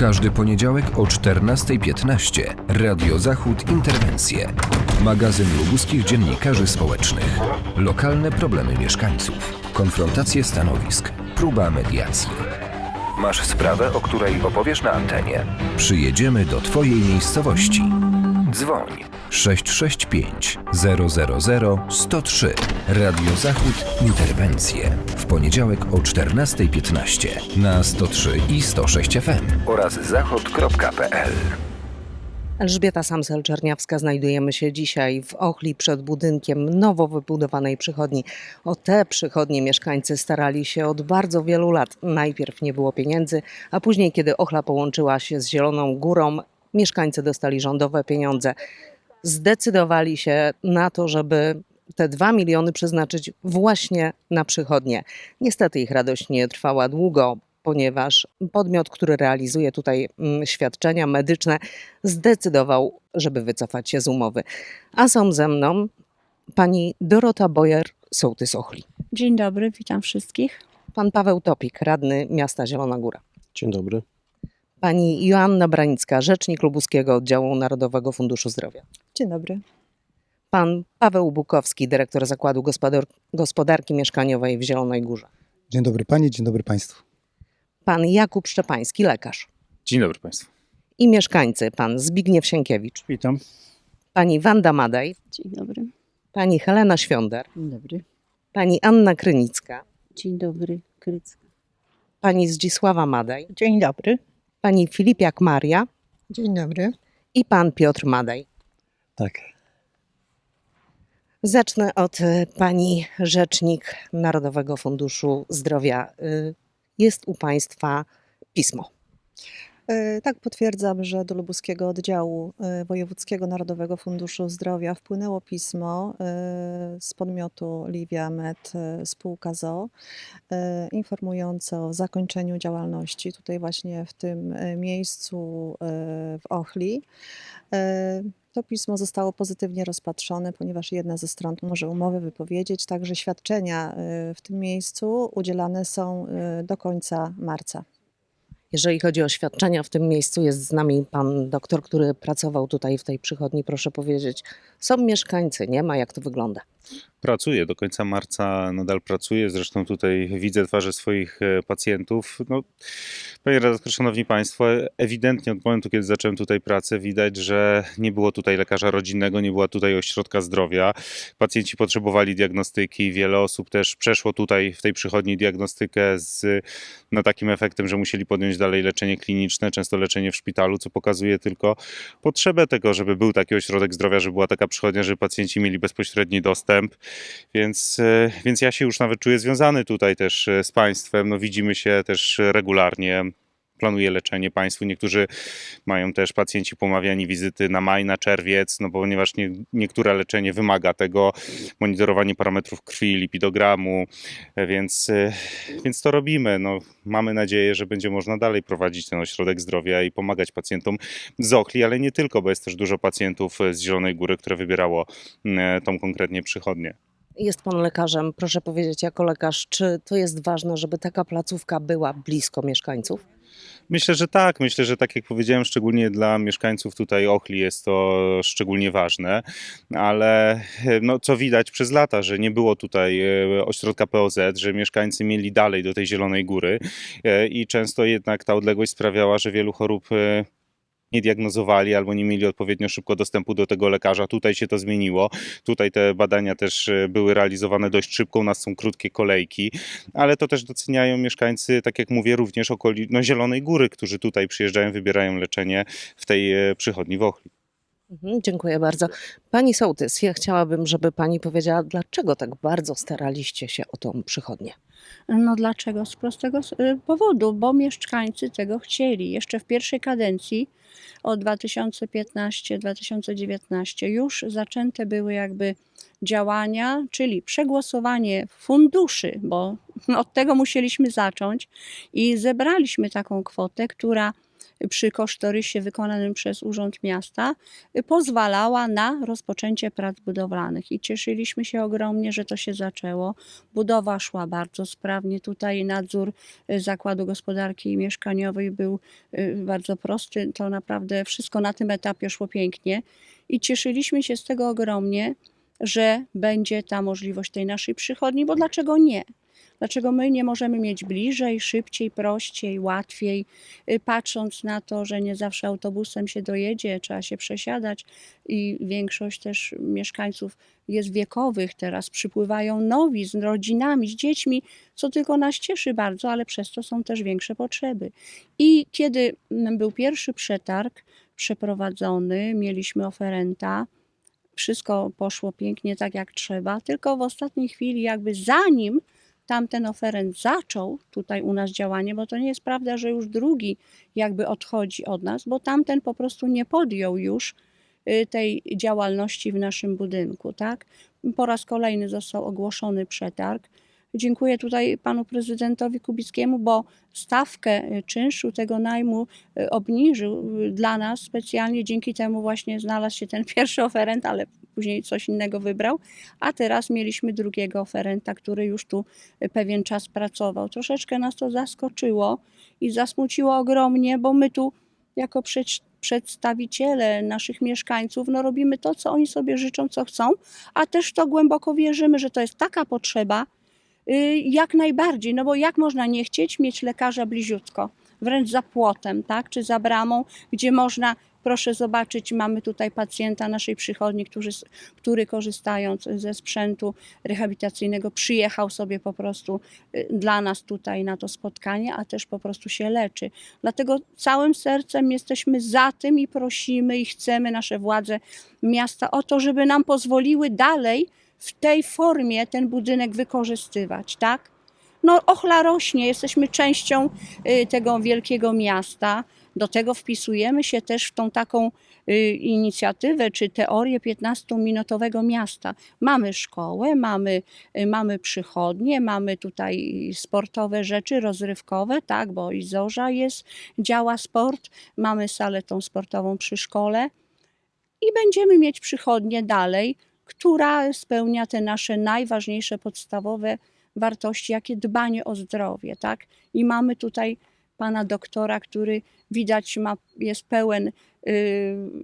każdy poniedziałek o 14.15 Radio Zachód Interwencje. Magazyn lubuskich dziennikarzy społecznych. Lokalne problemy mieszkańców. Konfrontacje stanowisk. Próba mediacji. Masz sprawę, o której opowiesz na antenie? Przyjedziemy do Twojej miejscowości. Dzwoń 665 000 103 Radio Zachód Interwencje w poniedziałek o 14.15 na 103 i 106 FM oraz zachod.pl. Elżbieta Samsel-Czerniawska. Znajdujemy się dzisiaj w Ochli przed budynkiem nowo wybudowanej przychodni. O te przychodnie mieszkańcy starali się od bardzo wielu lat. Najpierw nie było pieniędzy, a później, kiedy Ochla połączyła się z Zieloną Górą, mieszkańcy dostali rządowe pieniądze. Zdecydowali się na to, żeby te dwa miliony przeznaczyć właśnie na przychodnie. Niestety ich radość nie trwała długo, ponieważ podmiot, który realizuje tutaj mm, świadczenia medyczne, zdecydował, żeby wycofać się z umowy. A są ze mną pani Dorota Bojer, sołtys Ochli, Dzień dobry, witam wszystkich. pan Paweł Topik, radny miasta Zielona Góra, Dzień dobry. Pani Joanna Branicka, rzecznik Lubuskiego Oddziału Narodowego Funduszu Zdrowia, Dzień dobry. pan Paweł Bukowski, dyrektor Zakładu Gospodar- Gospodarki Mieszkaniowej w Zielonej Górze, Dzień dobry Pani, dzień dobry Państwu. pan Jakub Szczepański, lekarz Dzień dobry Państwu. i mieszkańcy, pan Zbigniew Sienkiewicz, Witam. pani Wanda Madaj, Dzień dobry. pani Helena Świąder, Dzień dobry. pani Anna Krynicka, Dzień dobry, Krycka. pani Zdzisława Madaj, Dzień dobry. Pani Filipiak Maria Dzień dobry. i pan Piotr Madaj. Tak. Zacznę od e, pani rzecznik Narodowego Funduszu Zdrowia. Y, Jest u państwa pismo. E, Tak, potwierdzam, że do lubuskiego oddziału e, Wojewódzkiego Narodowego Funduszu Zdrowia wpłynęło pismo e, z podmiotu Livia Med spółka ZO informujące o zakończeniu działalności tutaj właśnie w tym miejscu w Ochli. To pismo zostało pozytywnie rozpatrzone, ponieważ jedna ze stron może umowę wypowiedzieć, także świadczenia w tym miejscu udzielane są do końca marca. Jeżeli chodzi o świadczenia, w tym miejscu jest z nami pan doktor, który pracował tutaj w tej przychodni. Proszę powiedzieć, są mieszkańcy, nie ma, jak to wygląda? Pracuję, do końca marca nadal pracuję. Zresztą tutaj widzę twarze swoich e, pacjentów. No, panie redaktor, szanowni państwo, ewidentnie od momentu, kiedy zacząłem tutaj pracę, widać, że nie było tutaj lekarza rodzinnego, nie była tutaj ośrodka zdrowia. Pacjenci potrzebowali diagnostyki. Wiele osób też przeszło tutaj w tej przychodni diagnostykę z no, takim efektem, że musieli podjąć dalej leczenie kliniczne, często leczenie w szpitalu, co pokazuje tylko potrzebę tego, żeby był taki ośrodek zdrowia, żeby była taka przychodnia, żeby pacjenci mieli bezpośredni dostęp. Więc, e, więc ja się już nawet czuję związany tutaj też e, z państwem. No, widzimy się też regularnie. Planuję leczenie państwu. Niektórzy mają też pacjenci pomawiani wizyty na maj, na czerwiec, no ponieważ nie, niektóre leczenie wymaga tego, monitorowanie parametrów krwi, lipidogramu, e, więc, e, więc to robimy. No, mamy nadzieję, że będzie można dalej prowadzić ten ośrodek zdrowia i pomagać pacjentom z Ochli, ale nie tylko, bo jest też dużo pacjentów e, z Zielonej Góry, które wybierało tą konkretnie przychodnię. Jest pan lekarzem. Proszę powiedzieć, jako lekarz, czy to jest ważne, żeby taka placówka była blisko mieszkańców? Myślę, że tak. Myślę, że tak jak powiedziałem, szczególnie dla mieszkańców tutaj Ochli jest to szczególnie ważne, ale e, no, co widać przez lata, że nie było tutaj e, ośrodka POZ, że mieszkańcy mieli dalej do tej Zielonej Góry e, i często jednak ta odległość sprawiała, że wielu chorób nie diagnozowali albo nie mieli odpowiednio szybko dostępu do tego lekarza. Tutaj się to zmieniło. Tutaj te badania też e, były realizowane dość szybko. U nas są krótkie kolejki, ale to też doceniają mieszkańcy, tak jak mówię, również okoli no, Zielonej Góry, którzy tutaj przyjeżdżają, wybierają leczenie w tej e, przychodni w Ochli. Mhm, dziękuję bardzo. Pani Sołtys, ja chciałabym, żeby pani powiedziała, dlaczego tak bardzo staraliście się o tą przychodnię. No dlaczego? Z prostego y, powodu, bo mieszkańcy tego chcieli. Jeszcze w pierwszej kadencji od 2015-2019 już zaczęte były jakby działania, czyli przegłosowanie funduszy, bo od tego musieliśmy zacząć i zebraliśmy taką kwotę, która przy kosztorysie wykonanym przez Urząd Miasta y, pozwalała na rozpoczęcie prac budowlanych. I cieszyliśmy się ogromnie, że to się zaczęło. Budowa szła bardzo sprawnie. Tutaj nadzór y, Zakładu Gospodarki Mieszkaniowej był y, bardzo prosty. To naprawdę wszystko na tym etapie szło pięknie. I cieszyliśmy się z tego ogromnie, że będzie ta możliwość tej naszej przychodni, bo dlaczego nie? Dlaczego my nie możemy mieć bliżej, szybciej, prościej, łatwiej, y, patrząc na to, że nie zawsze autobusem się dojedzie, trzeba się przesiadać i większość też mieszkańców jest wiekowych teraz, przypływają nowi z rodzinami, z dziećmi, co tylko nas cieszy bardzo, ale przez to są też większe potrzeby. I kiedy mm, był pierwszy przetarg przeprowadzony, mieliśmy oferenta, wszystko poszło pięknie tak jak trzeba, tylko w ostatniej chwili, jakby zanim tamten oferent zaczął tutaj u nas działanie, bo to nie jest prawda, że już drugi jakby odchodzi od nas, bo tamten po prostu nie podjął już y, tej działalności w naszym budynku, tak? Po raz kolejny został ogłoszony przetarg. Dziękuję tutaj panu prezydentowi Kubickiemu, bo stawkę y, czynszu tego najmu y, obniżył y, dla nas specjalnie. Dzięki temu właśnie znalazł się ten pierwszy oferent, ale później coś innego wybrał. A teraz mieliśmy drugiego oferenta, który już tu pewien czas pracował. Troszeczkę nas to zaskoczyło i zasmuciło ogromnie, bo my tu jako przed- przedstawiciele naszych mieszkańców, no robimy to, co oni sobie życzą, co chcą, a też to głęboko wierzymy, że to jest taka potrzeba, jak najbardziej, no bo jak można nie chcieć mieć lekarza bliziutko, wręcz za płotem, tak, czy za bramą, gdzie można, proszę zobaczyć, mamy tutaj pacjenta naszej przychodni, który, który korzystając ze sprzętu rehabilitacyjnego przyjechał sobie po prostu y, dla nas tutaj na to spotkanie, a też po prostu się leczy. Dlatego całym sercem jesteśmy za tym i prosimy i chcemy nasze władze miasta o to, żeby nam pozwoliły dalej w tej formie ten budynek wykorzystywać, tak? No, Ochla rośnie, jesteśmy częścią y, tego wielkiego miasta. Do tego wpisujemy się też w tą taką y, inicjatywę czy teorię 15-minutowego miasta. Mamy szkołę, mamy, y, mamy przychodnie, mamy tutaj sportowe rzeczy rozrywkowe, tak, bo i Zorza jest, działa sport, mamy salę tą sportową przy szkole i będziemy mieć przychodnię dalej, która spełnia te nasze najważniejsze podstawowe wartości, jakie dbanie o zdrowie, tak? I mamy tutaj pana doktora, który widać ma, jest pełen y,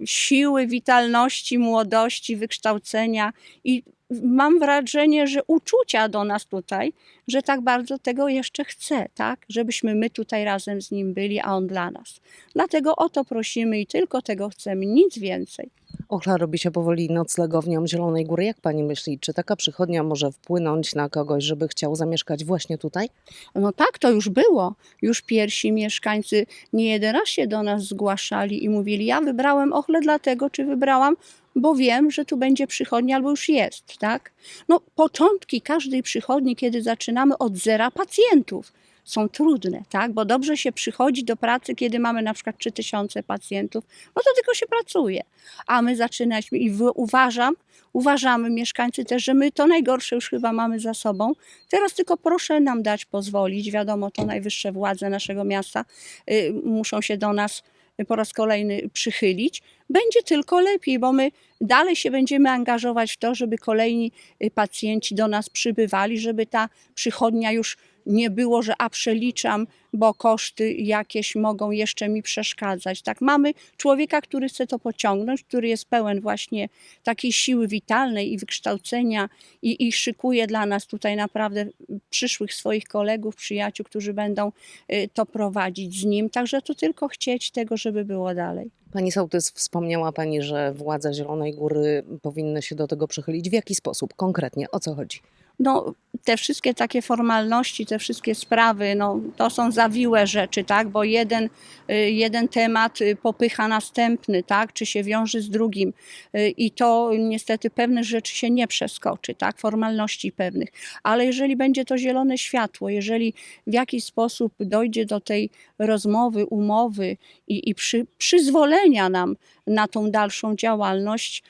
siły, witalności, młodości, wykształcenia i mam wrażenie, że uczucia do nas tutaj, że tak bardzo tego jeszcze chce, tak? Żebyśmy my tutaj razem z nim byli, a on dla nas. Dlatego o to prosimy i tylko tego chcemy, nic więcej. Ochla robi się powoli noclegownią Zielonej Góry. Jak pani myśli, czy taka przychodnia może wpłynąć na kogoś, żeby chciał zamieszkać właśnie tutaj? No tak, to już było. Już pierwsi mieszkańcy nie jeden raz się do nas zgłaszali i mówili: Ja wybrałem Ochle dlatego, czy wybrałam, bo wiem, że tu będzie przychodnia albo już jest, tak? No, początki każdej przychodni, kiedy zaczynamy od zera pacjentów, są trudne, tak? Bo dobrze się przychodzi do pracy, kiedy mamy na przykład 3000 pacjentów, no to tylko się pracuje. A my zaczynaliśmy i uważam, uważamy mieszkańcy też, że my to najgorsze już chyba mamy za sobą. Teraz tylko proszę nam dać pozwolić, wiadomo, to najwyższe władze naszego miasta y, muszą się do nas po raz kolejny przychylić, będzie tylko lepiej, bo my dalej się będziemy angażować w to, żeby kolejni y, pacjenci do nas przybywali, żeby ta przychodnia już nie było, że a przeliczam, bo koszty jakieś mogą jeszcze mi przeszkadzać. Tak, mamy człowieka, który chce to pociągnąć, który jest pełen właśnie takiej siły witalnej i wykształcenia i, i szykuje dla nas tutaj naprawdę przyszłych swoich kolegów, przyjaciół, którzy będą y, to prowadzić z nim. Także to tylko chcieć tego, żeby było dalej. Pani Sołtys, wspomniała pani, że władze Zielonej Góry powinny się do tego przychylić. W jaki sposób? Konkretnie, o co chodzi? No, te wszystkie takie formalności, te wszystkie sprawy, no, to są zawiłe rzeczy, tak? Bo jeden, y, jeden temat y, popycha następny, tak? Czy się wiąże z drugim. Y, I to niestety pewnych rzeczy się nie przeskoczy, tak? Formalności pewnych. Ale jeżeli będzie to zielone światło, jeżeli w jakiś sposób dojdzie do tej rozmowy, umowy i, i przy, przyzwolenia nam na tą dalszą działalność,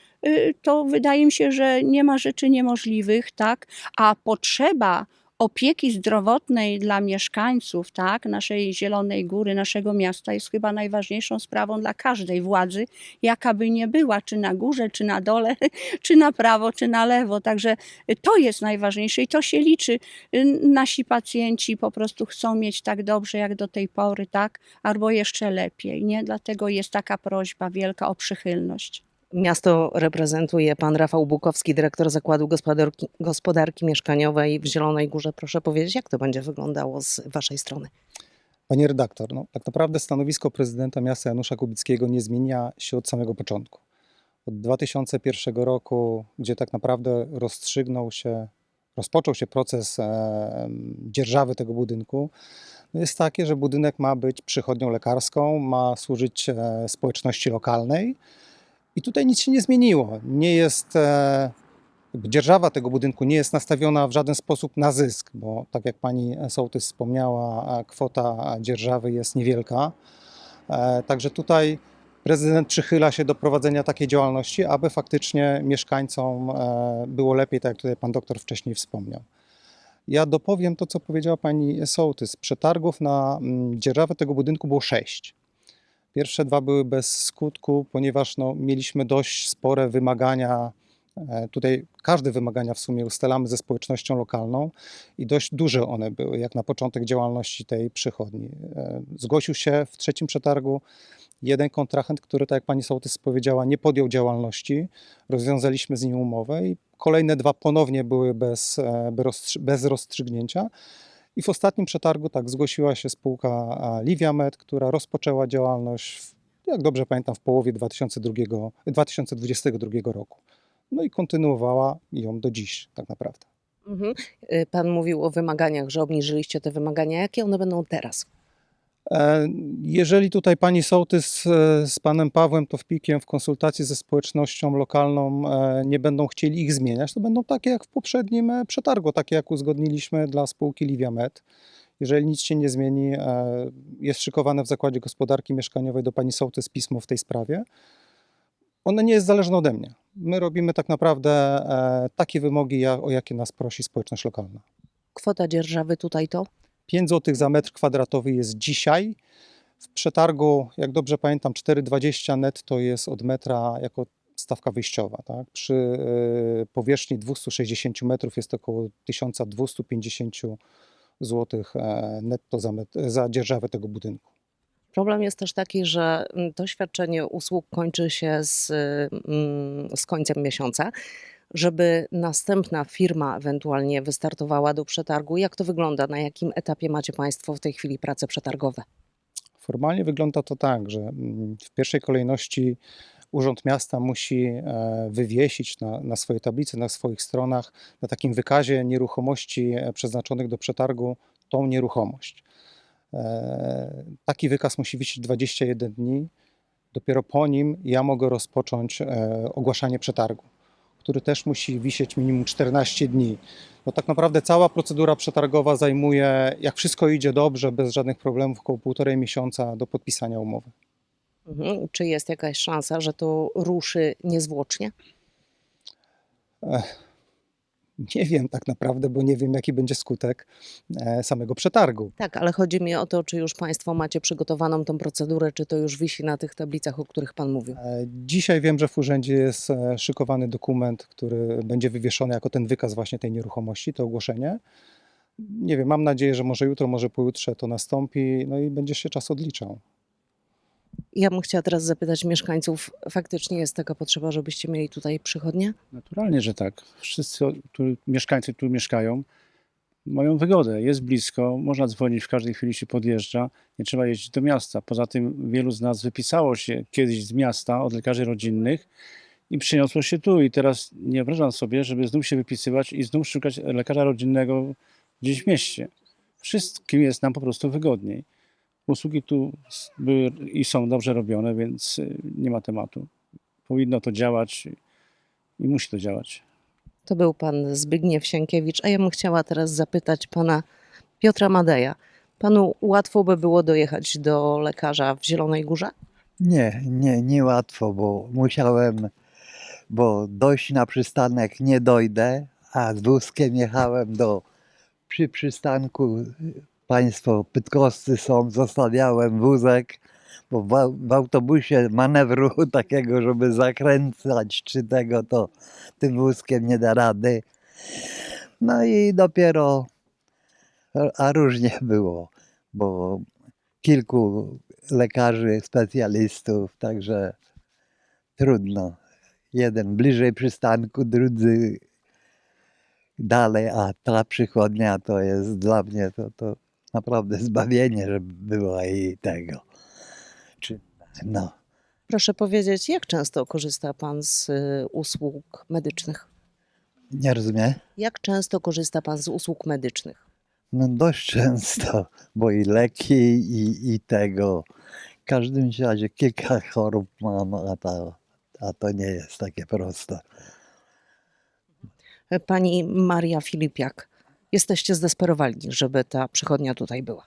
to wydaje mi się, że nie ma rzeczy niemożliwych, tak? A potrzeba opieki zdrowotnej dla mieszkańców, tak, naszej Zielonej Góry, naszego miasta jest chyba najważniejszą sprawą dla każdej władzy, jaka by nie była, czy na górze, czy na dole, czy na prawo, czy na lewo. Także to jest najważniejsze i to się liczy. Nasi pacjenci po prostu chcą mieć tak dobrze jak do tej pory, tak, albo jeszcze lepiej, nie? Dlatego jest taka prośba wielka o przychylność. Miasto reprezentuje pan Rafał Bukowski, dyrektor Zakładu Gospodarki, Gospodarki Mieszkaniowej w Zielonej Górze. Proszę powiedzieć, jak to będzie wyglądało z waszej strony? Pani redaktor, no, tak naprawdę stanowisko prezydenta miasta Janusza Kubickiego nie zmienia się od samego początku. Od 2001 roku, gdzie tak naprawdę rozstrzygnął się, rozpoczął się proces e, dzierżawy tego budynku, no jest takie, że budynek ma być przychodnią lekarską, ma służyć e, społeczności lokalnej i tutaj nic się nie zmieniło. Nie jest e, dzierżawa tego budynku nie jest nastawiona w żaden sposób na zysk, bo tak jak pani Sołtys wspomniała, kwota dzierżawy jest niewielka. E, Także tutaj prezydent przychyla się do prowadzenia takiej działalności, aby faktycznie mieszkańcom e, było lepiej, tak jak tutaj pan doktor wcześniej wspomniał. Ja dopowiem to, co powiedziała pani Sołtys. Przetargów na mm, dzierżawę tego budynku było sześć. Pierwsze dwa były bez skutku, ponieważ no, mieliśmy dość spore wymagania E, Tutaj każde wymagania w sumie ustalamy ze społecznością lokalną i dość duże one były, jak na początek działalności tej przychodni. E, Zgłosił się w trzecim przetargu jeden kontrahent, który, tak jak pani sołtys powiedziała, nie podjął działalności. Rozwiązaliśmy z nim umowę i kolejne dwa ponownie były bez, e, bez rozstrzy- bez rozstrzygnięcia. I w ostatnim przetargu tak zgłosiła się spółka Livia Med, która rozpoczęła działalność, w, jak dobrze pamiętam, w połowie 2002, 2022 roku. No i kontynuowała ją do dziś, tak naprawdę. Mhm. Y, Pan mówił o wymaganiach, że obniżyliście te wymagania. Jakie one będą teraz? E, Jeżeli tutaj pani sołtys e, z panem Pawłem Towpikiem w konsultacji ze społecznością lokalną e, nie będą chcieli ich zmieniać, to będą takie jak w poprzednim przetargu, takie jak uzgodniliśmy dla spółki Livia Med. Jeżeli nic się nie zmieni, jest szykowane w Zakładzie Gospodarki Mieszkaniowej do pani sołtys pismo w tej sprawie. One nie jest zależne ode mnie. My robimy tak naprawdę takie wymogi, o jakie nas prosi społeczność lokalna. Kwota dzierżawy tutaj to? 5 zł za metr kwadratowy jest dzisiaj. W przetargu, jak dobrze pamiętam, 4,20 netto jest od metra jako stawka wyjściowa. Tak? Przy y, powierzchni 260 metrów jest około 1250 zł e, netto za, met- za dzierżawę tego budynku. Problem jest też taki, że mm, to świadczenie usług kończy się z, mm, z końcem miesiąca. Żeby następna firma ewentualnie wystartowała do przetargu, jak to wygląda? Na jakim etapie macie Państwo w tej chwili prace przetargowe? Formalnie wygląda to tak, że mm, w pierwszej kolejności Urząd Miasta musi e, wywiesić na, na swojej tablicy, na swoich stronach, na takim wykazie nieruchomości e, przeznaczonych do przetargu, tą nieruchomość. E, Taki wykaz musi wisieć 21 dni. Dopiero po nim ja mogę rozpocząć ogłaszanie przetargu, który też musi wisieć minimum 14 dni. No tak naprawdę cała procedura przetargowa zajmuje, jak wszystko idzie dobrze, bez żadnych problemów, około półtorej miesiąca do podpisania umowy. Mhm. Czy jest jakaś szansa, że to ruszy niezwłocznie? Nie wiem tak naprawdę, bo nie wiem, jaki będzie skutek e, samego przetargu. Tak, ale chodzi mi o to, czy już Państwo macie przygotowaną tą procedurę, czy to już wisi na tych tablicach, o których Pan mówił. E, Dzisiaj wiem, że w urzędzie jest e, szykowany dokument, który będzie wywieszony jako ten wykaz właśnie tej nieruchomości, to ogłoszenie. Nie wiem, mam nadzieję, że może jutro, może pojutrze to nastąpi, no i będzie się czas odliczał. Ja bym chciała teraz zapytać mieszkańców, faktycznie jest taka potrzeba, żebyście mieli tutaj przychodnie? Naturalnie, że tak. Wszyscy tu, mieszkańcy, tu mieszkają, mają wygodę. Jest blisko, można dzwonić, w każdej chwili się podjeżdża, nie trzeba jeździć do miasta. Poza tym wielu z nas wypisało się kiedyś z miasta od lekarzy rodzinnych i przyniosło się tu. I teraz nie wyobrażam sobie, żeby znów się wypisywać i znów szukać lekarza rodzinnego gdzieś w mieście. Wszystkim jest nam po prostu wygodniej. Usługi tu były i są dobrze robione, więc y, nie ma tematu. Powinno to działać i musi to działać. To był pan Zbigniew Sienkiewicz, a ja bym chciała teraz zapytać pana Piotra Madeja. Panu łatwo by było dojechać do lekarza w Zielonej Górze? Nie, nie, nie łatwo, bo musiałem, bo dojść na przystanek nie dojdę, a z wózkiem jechałem do przy przystanku państwo Pytkowscy są, zostawiałem wózek, bo w, au- w autobusie manewru takiego, żeby zakręcać czy tego, to tym wózkiem nie da rady. No i dopiero, a różnie było, bo kilku lekarzy, specjalistów, także trudno. Jeden bliżej przystanku, drudzy dalej, a ta przychodnia to jest dla mnie to, to naprawdę zbawienie, żeby była i tego. Czy, no. Proszę powiedzieć, jak często korzysta Pan z y, usług medycznych? Nie rozumiem? Jak często korzysta Pan z usług medycznych? No dość często, bo i leki, i, i tego. W każdym razie kilka chorób mam, a to, a to nie jest takie proste. Pani Maria Filipiak, jesteście zdesperowani, żeby ta przychodnia tutaj była.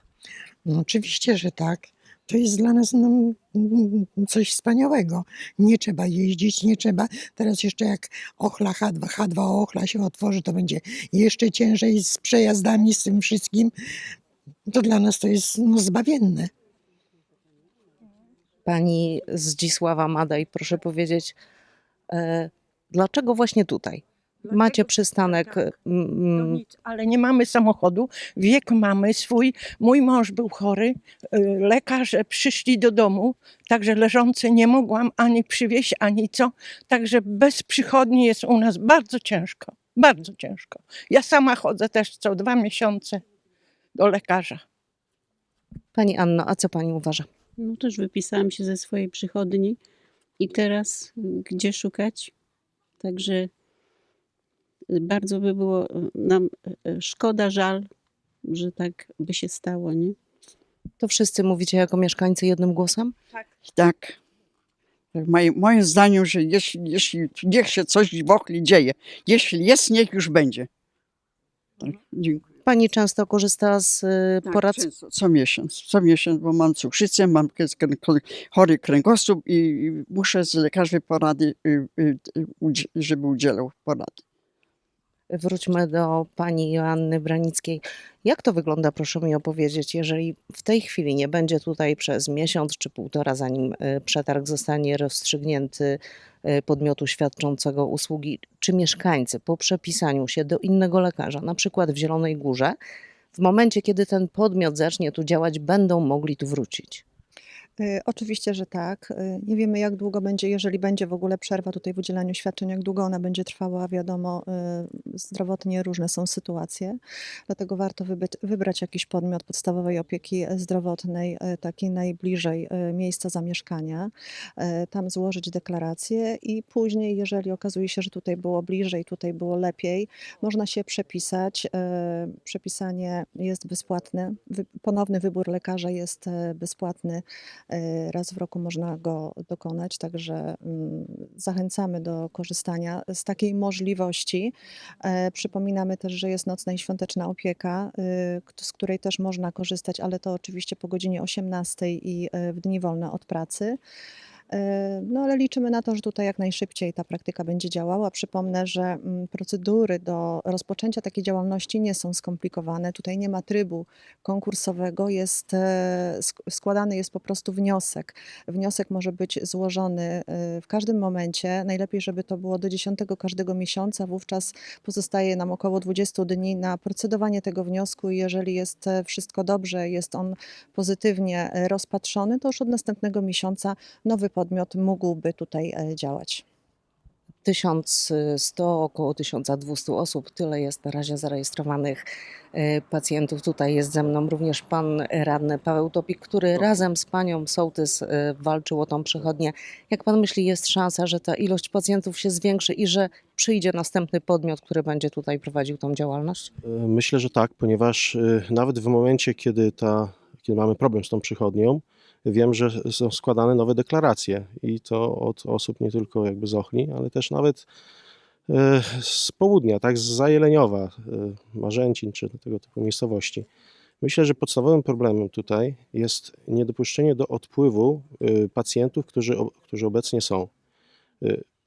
No oczywiście, że tak. To jest dla nas no, coś wspaniałego. Nie trzeba jeździć, nie trzeba. Teraz jeszcze jak Ochla H2, H2 Ochla się otworzy, to będzie jeszcze ciężej z przejazdami, z tym wszystkim. To dla nas to jest no, zbawienne. Pani Zdzisława Madej, proszę powiedzieć, e, dlaczego właśnie tutaj? Macie przystanek. To nic, ale nie mamy samochodu. Wiek mamy swój. Mój mąż był chory. y, Lekarze przyszli do domu, także leżący nie mogłam ani przywieźć, ani co. Także bez przychodni jest u nas bardzo ciężko. Bardzo ciężko. Ja sama chodzę też co dwa miesiące do lekarza. Pani Anno, a co pani uważa? No też wypisałam się ze swojej przychodni i teraz gdzie szukać? Także bardzo by było y, nam y, y, szkoda, żal, że tak by się stało, nie? To wszyscy mówicie jako mieszkańcy jednym głosem? Tak. Moim, moim zdaniem, że jeśli, jeśli niech się coś w Ochli dzieje, jeśli jest, niech już będzie. Tak, dziękuję. Pani często korzysta z Tak, porad. często, co miesiąc, co miesiąc, bo mam cukrzycę, mam chory kręgosłup i muszę z lekarzy porady, żeby udzielał porady. Wróćmy do pani Joanny Branickiej. Jak to wygląda, proszę mi opowiedzieć, jeżeli w tej chwili nie będzie tutaj przez miesiąc czy półtora, zanim y, przetarg zostanie rozstrzygnięty y, podmiotu świadczącego usługi, czy mieszkańcy po przepisaniu się do innego lekarza, na przykład w Zielonej Górze, w momencie, kiedy ten podmiot zacznie tu działać, będą mogli tu wrócić? Y, Oczywiście, że tak. Y, Nie wiemy, jak długo będzie, jeżeli będzie w ogóle przerwa tutaj w udzielaniu świadczeń, jak długo ona będzie trwała. Wiadomo, y, zdrowotnie różne są sytuacje, dlatego warto wybrać jakiś podmiot podstawowej opieki zdrowotnej, taki najbliżej miejsca zamieszkania, tam złożyć deklarację i później, jeżeli okazuje się, że tutaj było bliżej, tutaj było lepiej, można się przepisać. Przepisanie jest bezpłatne. Ponowny wybór lekarza jest bezpłatny. E, Raz w roku można go dokonać, także mm, zachęcamy do korzystania z takiej możliwości. E, Przypominamy też, że jest nocna i świąteczna opieka, y, z której też można korzystać, ale to oczywiście po godzinie 18 i e, w dni wolne od pracy. E, No ale liczymy na to, że tutaj jak najszybciej ta praktyka będzie działała. Przypomnę, że mm, procedury do rozpoczęcia takiej działalności nie są skomplikowane. Tutaj nie ma trybu konkursowego, jest, e, sk- składany jest po prostu wniosek. Wniosek może być złożony e, w każdym momencie. Najlepiej, żeby to było do 10 każdego miesiąca. Wówczas pozostaje nam około 20 dni na procedowanie tego wniosku i jeżeli jest e, wszystko dobrze, jest on pozytywnie rozpatrzony, to już od następnego miesiąca nowy podmiot mógłby tutaj e, działać. 1100, około 1200 osób, tyle jest na razie zarejestrowanych e, pacjentów. Tutaj jest ze mną również pan radny Paweł Topik, który razem z panią Sołtys e, walczył o tą przychodnię. Jak pan myśli, jest szansa, że ta ilość pacjentów się zwiększy i że przyjdzie następny podmiot, który będzie tutaj prowadził tą działalność? Myślę, że tak, ponieważ nawet w momencie, kiedy, ta, kiedy mamy problem z tą przychodnią, wiem, że są składane nowe deklaracje i to od osób nie tylko jakby z Ochli, ale też nawet y, z południa, tak, z Zajeleniowa, y, Marzęcin czy tego typu miejscowości. Myślę, że podstawowym problemem tutaj jest niedopuszczenie do odpływu y, pacjentów, którzy, którzy obecnie są.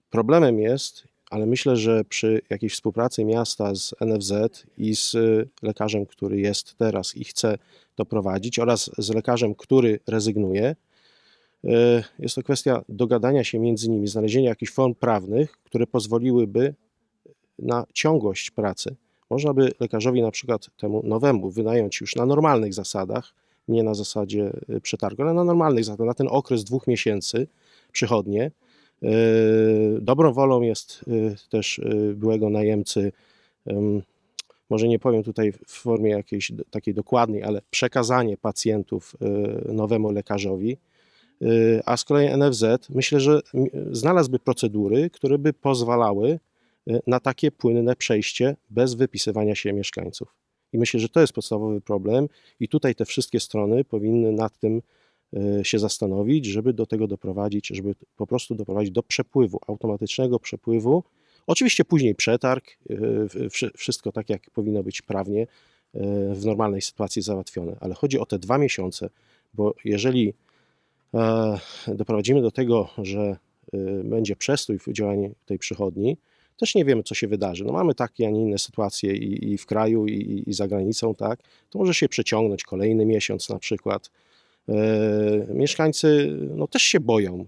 Problemem jest ale myślę, że przy jakiejś współpracy miasta z NFZ i z y, lekarzem, który jest teraz i chce to prowadzić, oraz z lekarzem, który rezygnuje, y, jest to kwestia dogadania się między nimi, znalezienia jakichś form prawnych, które pozwoliłyby na ciągłość pracy. Można by lekarzowi na przykład temu nowemu wynająć już na normalnych zasadach, nie na zasadzie y, przetargu, ale na normalnych zasadach, na ten okres dwóch miesięcy przychodnie. Y, Dobrą wolą jest y, też y, byłego najemcy, może nie powiem tutaj w formie jakiejś takiej dokładnej, ale przekazanie pacjentów nowemu lekarzowi. A z kolei NFZ myślę, że znalazłby procedury, które by pozwalały na takie płynne przejście bez wypisywania się mieszkańców. I myślę, że to jest podstawowy problem, i tutaj te wszystkie strony powinny nad tym się zastanowić, żeby do tego doprowadzić, żeby po prostu doprowadzić do przepływu, automatycznego przepływu. Oczywiście później przetarg, wszy- wszystko tak, jak powinno być prawnie y, w normalnej sytuacji załatwione, ale chodzi o te dwa miesiące, bo jeżeli e, doprowadzimy do tego, że będzie przestój w działaniu tej przychodni, też nie wiemy, co się wydarzy. No mamy takie, a nie inne sytuacje i, i w kraju, i, i za granicą, tak? To może się przeciągnąć kolejny miesiąc na przykład. E, mieszkańcy no, też się boją.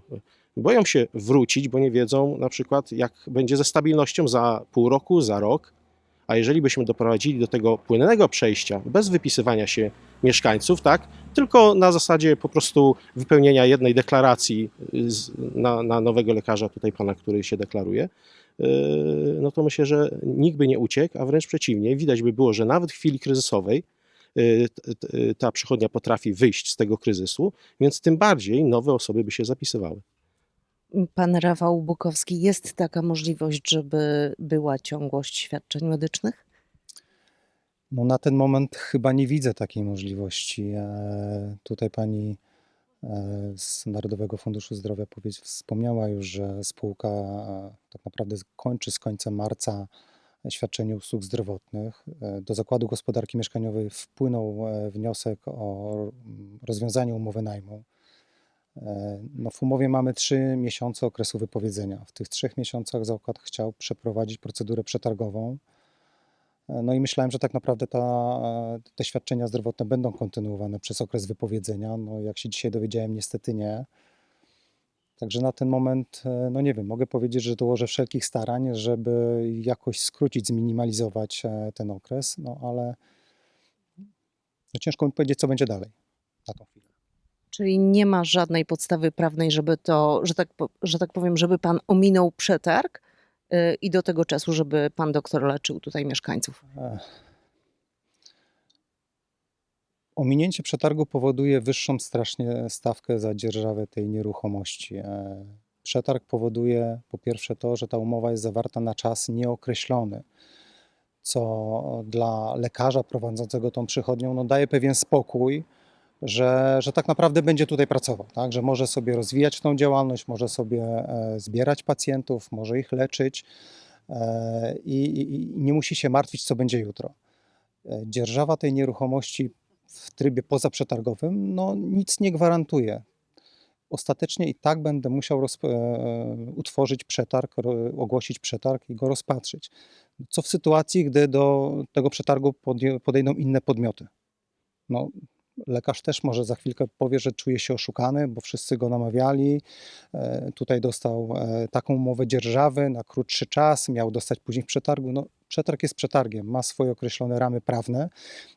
Boją się wrócić, bo nie wiedzą na przykład, jak będzie ze stabilnością za pół roku, za rok. A jeżeli byśmy doprowadzili do tego płynnego przejścia, bez wypisywania się mieszkańców, tak, tylko na zasadzie po prostu wypełnienia jednej deklaracji z, na, na nowego lekarza, tutaj pana, który się deklaruje, yy, no to myślę, że nikt by nie uciekł, a wręcz przeciwnie. Widać by było, że nawet w chwili kryzysowej ta przychodnia potrafi wyjść z tego kryzysu, więc tym bardziej nowe osoby by się zapisywały. Pan Rafał Bukowski, jest taka możliwość, żeby była ciągłość świadczeń medycznych? No na ten moment chyba nie widzę takiej możliwości. E, Tutaj pani e, z Narodowego Funduszu Zdrowia wspomniała już, że spółka e, tak naprawdę kończy z końcem marca świadczenie usług zdrowotnych. E, Do Zakładu Gospodarki Mieszkaniowej wpłynął e, wniosek o rozwiązanie umowy najmu. E, No w umowie mamy trzy miesiące okresu wypowiedzenia. W tych trzech miesiącach zakład chciał przeprowadzić procedurę przetargową. No i myślałem, że tak naprawdę ta, te świadczenia zdrowotne będą kontynuowane przez okres wypowiedzenia. No jak się dzisiaj dowiedziałem, niestety nie. Także na ten moment, e, no nie wiem, mogę powiedzieć, że dołożę wszelkich starań, żeby jakoś skrócić, zminimalizować e, ten okres, no ale no ciężko mi powiedzieć, co będzie dalej na tą chwilę. Czyli nie ma żadnej podstawy prawnej, żeby to, że tak, że tak powiem, żeby pan ominął przetarg y, i do tego czasu, żeby pan doktor leczył tutaj mieszkańców. Ech. Ominięcie przetargu powoduje wyższą strasznie stawkę za dzierżawę tej nieruchomości. E, Przetarg powoduje po pierwsze to, że ta umowa jest zawarta na czas nieokreślony, co dla lekarza prowadzącego tą przychodnią no, daje pewien spokój, że, że tak naprawdę będzie tutaj pracował, tak? że może sobie rozwijać tą działalność, może sobie e, zbierać pacjentów, może ich leczyć e, i, i, i nie musi się martwić, co będzie jutro. Dzierżawa tej nieruchomości w trybie pozaprzetargowym no, nic nie gwarantuje. Ostatecznie i tak będę musiał e, utworzyć przetarg, ogłosić przetarg i go rozpatrzyć. Co w sytuacji, gdy do tego przetargu podejdą inne podmioty? No, lekarz też może za chwilkę powie, że czuje się oszukany, bo wszyscy go namawiali. E, Tutaj dostał e, taką umowę dzierżawy na krótszy czas, miał dostać później w przetargu. No, przetarg jest przetargiem, ma swoje określone ramy prawne.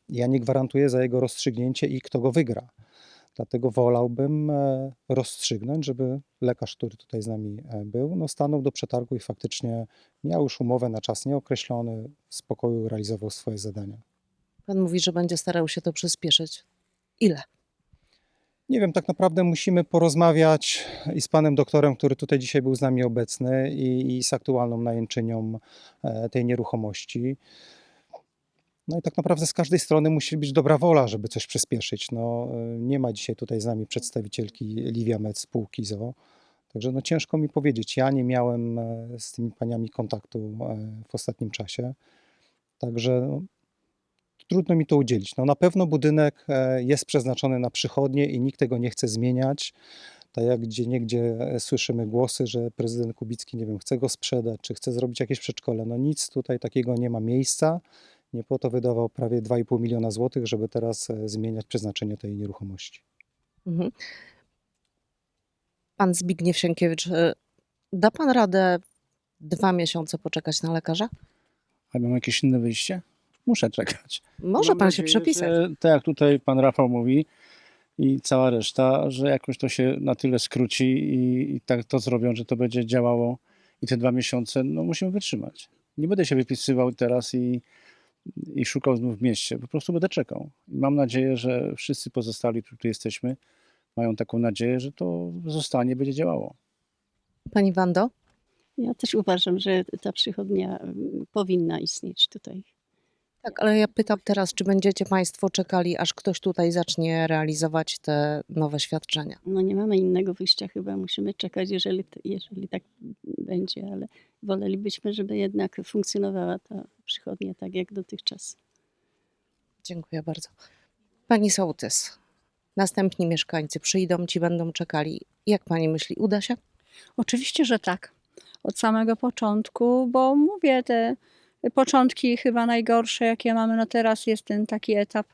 Ja nie gwarantuję za jego rozstrzygnięcie i kto go wygra. Dlatego wolałbym e, rozstrzygnąć, żeby lekarz, który tutaj z nami był, no stanął do przetargu i faktycznie miał już umowę na czas nieokreślony, w spokoju realizował swoje zadania. Pan mówi, że będzie starał się to przyspieszyć. Ile? Nie wiem, tak naprawdę musimy porozmawiać i z panem doktorem, który tutaj dzisiaj był z nami obecny, i, i z aktualną najemczynią e, tej nieruchomości. No i tak naprawdę z każdej strony musi być dobra wola, żeby coś przyspieszyć. No, e, nie ma dzisiaj tutaj z nami przedstawicielki Livia Med spółki ZO. Także no ciężko mi powiedzieć. Ja nie miałem e, z tymi paniami kontaktu w ostatnim czasie. Także no, trudno mi to udzielić. No na pewno budynek e, jest przeznaczony na przychodnie i nikt tego nie chce zmieniać. Tak jak gdzie niegdzie słyszymy głosy, że prezydent Kubicki, nie wiem, chce go sprzedać, czy chce zrobić jakieś przedszkole. No nic tutaj takiego nie ma miejsca. Nie po to wydawał prawie 2,5 miliona złotych, żeby teraz e, zmieniać przeznaczenie tej nieruchomości. Mhm. Pan Zbigniew Sienkiewicz, da pan radę dwa miesiące poczekać na lekarza? A mam jakieś inne wyjście? Muszę czekać. Może Mam pan się nadzieję, przepisać. Że, tak jak tutaj pan Rafał mówi i cała reszta, że jakoś to się na tyle skróci i, i tak to zrobią, że to będzie działało i te dwa miesiące, no musimy wytrzymać. Nie będę się wypisywał teraz i, i szukał znów w mieście, po prostu będę czekał. I mam nadzieję, że wszyscy pozostali, którzy tu jesteśmy, mają taką nadzieję, że to zostanie, będzie działało. Pani Wando? Ja też uważam, że ta przychodnia mm, powinna istnieć tutaj. Tak, ale ja pytam teraz, czy będziecie Państwo czekali, aż ktoś tutaj zacznie realizować te nowe świadczenia? No nie mamy innego wyjścia chyba, musimy czekać, jeżeli, jeżeli tak będzie, ale wolelibyśmy, żeby jednak funkcjonowała ta przychodnia tak jak dotychczas. Dziękuję bardzo. Pani Sołtys, następni mieszkańcy przyjdą, ci będą czekali. Jak Pani myśli, uda się? Oczywiście, że tak. Od samego początku, bo mówię, te początki chyba najgorsze, jakie mamy, no teraz jest ten taki etap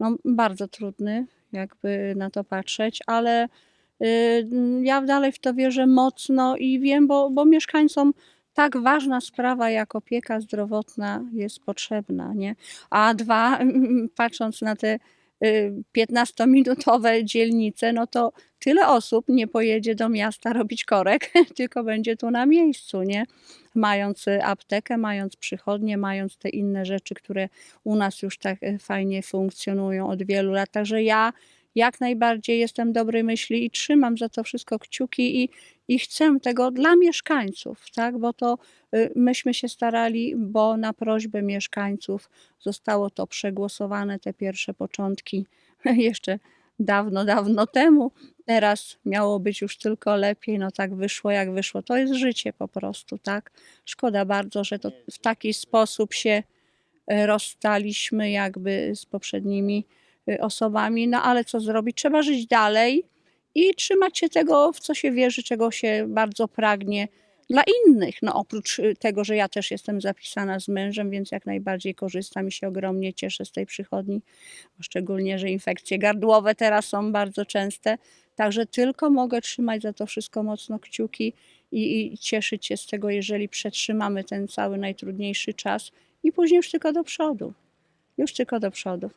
no, bardzo trudny, jakby na to patrzeć, ale y, ja dalej w to wierzę mocno i wiem, bo, bo mieszkańcom tak ważna sprawa jak opieka zdrowotna jest potrzebna, nie? A dwa, patrząc na te 15-minutowe dzielnice, no to tyle osób nie pojedzie do miasta robić korek, tylko będzie tu na miejscu, nie? Mając y, aptekę, mając przychodnie, mając te inne rzeczy, które u nas już tak y, fajnie funkcjonują od wielu lat. Także ja jak najbardziej jestem dobrej myśli i trzymam za to wszystko kciuki i, i chcę tego dla mieszkańców, tak? Bo to y, myśmy się starali, bo na prośbę mieszkańców zostało to przegłosowane, te pierwsze początki jeszcze dawno, dawno temu. Teraz miało być już tylko lepiej, no tak wyszło jak wyszło. To jest życie po prostu, tak? Szkoda bardzo, że to w taki sposób się e, rozstaliśmy jakby z poprzednimi osobami, no ale co zrobić? Trzeba żyć dalej i trzymać się tego, w co się wierzy, czego się bardzo pragnie dla innych. No oprócz y, tego, że ja też jestem zapisana z mężem, więc jak najbardziej korzystam i się ogromnie cieszę z tej przychodni, szczególnie, że infekcje gardłowe teraz są bardzo częste. Także tylko mogę trzymać za to wszystko mocno kciuki i, i cieszyć się z tego, jeżeli przetrzymamy ten cały najtrudniejszy czas i później już tylko do przodu. Już tylko do przodu.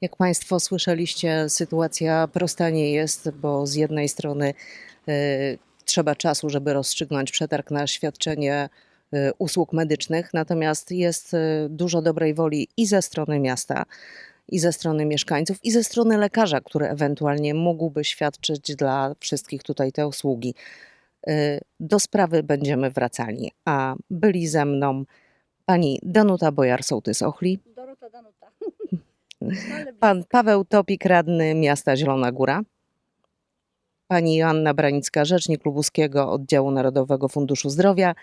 Jak Państwo słyszeliście, sytuacja prosta nie jest, bo z jednej strony y, trzeba czasu, żeby rozstrzygnąć przetarg na świadczenie y, usług medycznych, natomiast jest y, dużo dobrej woli i ze strony miasta, i ze strony mieszkańców, i ze strony lekarza, który ewentualnie mógłby świadczyć dla wszystkich tutaj te usługi. Y, Do sprawy będziemy wracali, a byli ze mną pani Danuta Bojar-Sołtys-Ochli, Dorota, Danuta. Pan Paweł Topik, radny miasta Zielona Góra. Pani Joanna Branicka, rzecznik Lubuskiego Oddziału Narodowego Funduszu Zdrowia.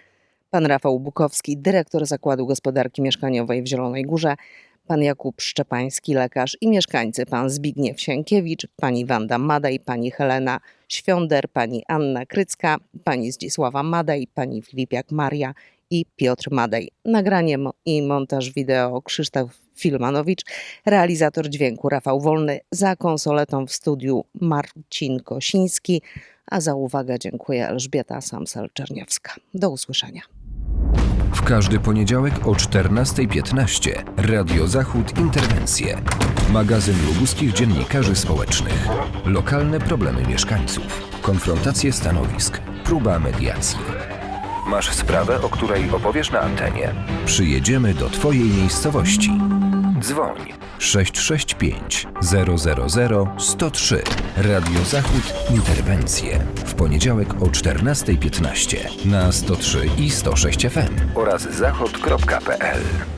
Pan Rafał Bukowski, dyrektor Zakładu Gospodarki Mieszkaniowej w Zielonej Górze. Pan Jakub Szczepański, lekarz i mieszkańcy. Pan Zbigniew Sienkiewicz, pani Wanda Madej, pani Helena Świąder, pani Anna Krycka, pani Zdzisława Madej, pani Filipiak Maria i Piotr Madej. Nagranie i montaż wideo Krzysztof Filmanowicz, realizator dźwięku Rafał Wolny, za konsoletą w studiu Marcin Kosiński, a za uwagę dziękuję Elżbieta Samsel-Czerniawska. Do usłyszenia. W każdy poniedziałek o 14.15 Radio Zachód Interwencje. Magazyn lubuskich dziennikarzy społecznych. Lokalne problemy mieszkańców. Konfrontacje stanowisk. Próba mediacji. Masz sprawę, o której opowiesz na antenie? Przyjedziemy do Twojej miejscowości. Dzwoń 665 000 103 Radio Zachód Interwencje. W poniedziałek o 14.15 na 103 i 106 FM oraz zachod.pl.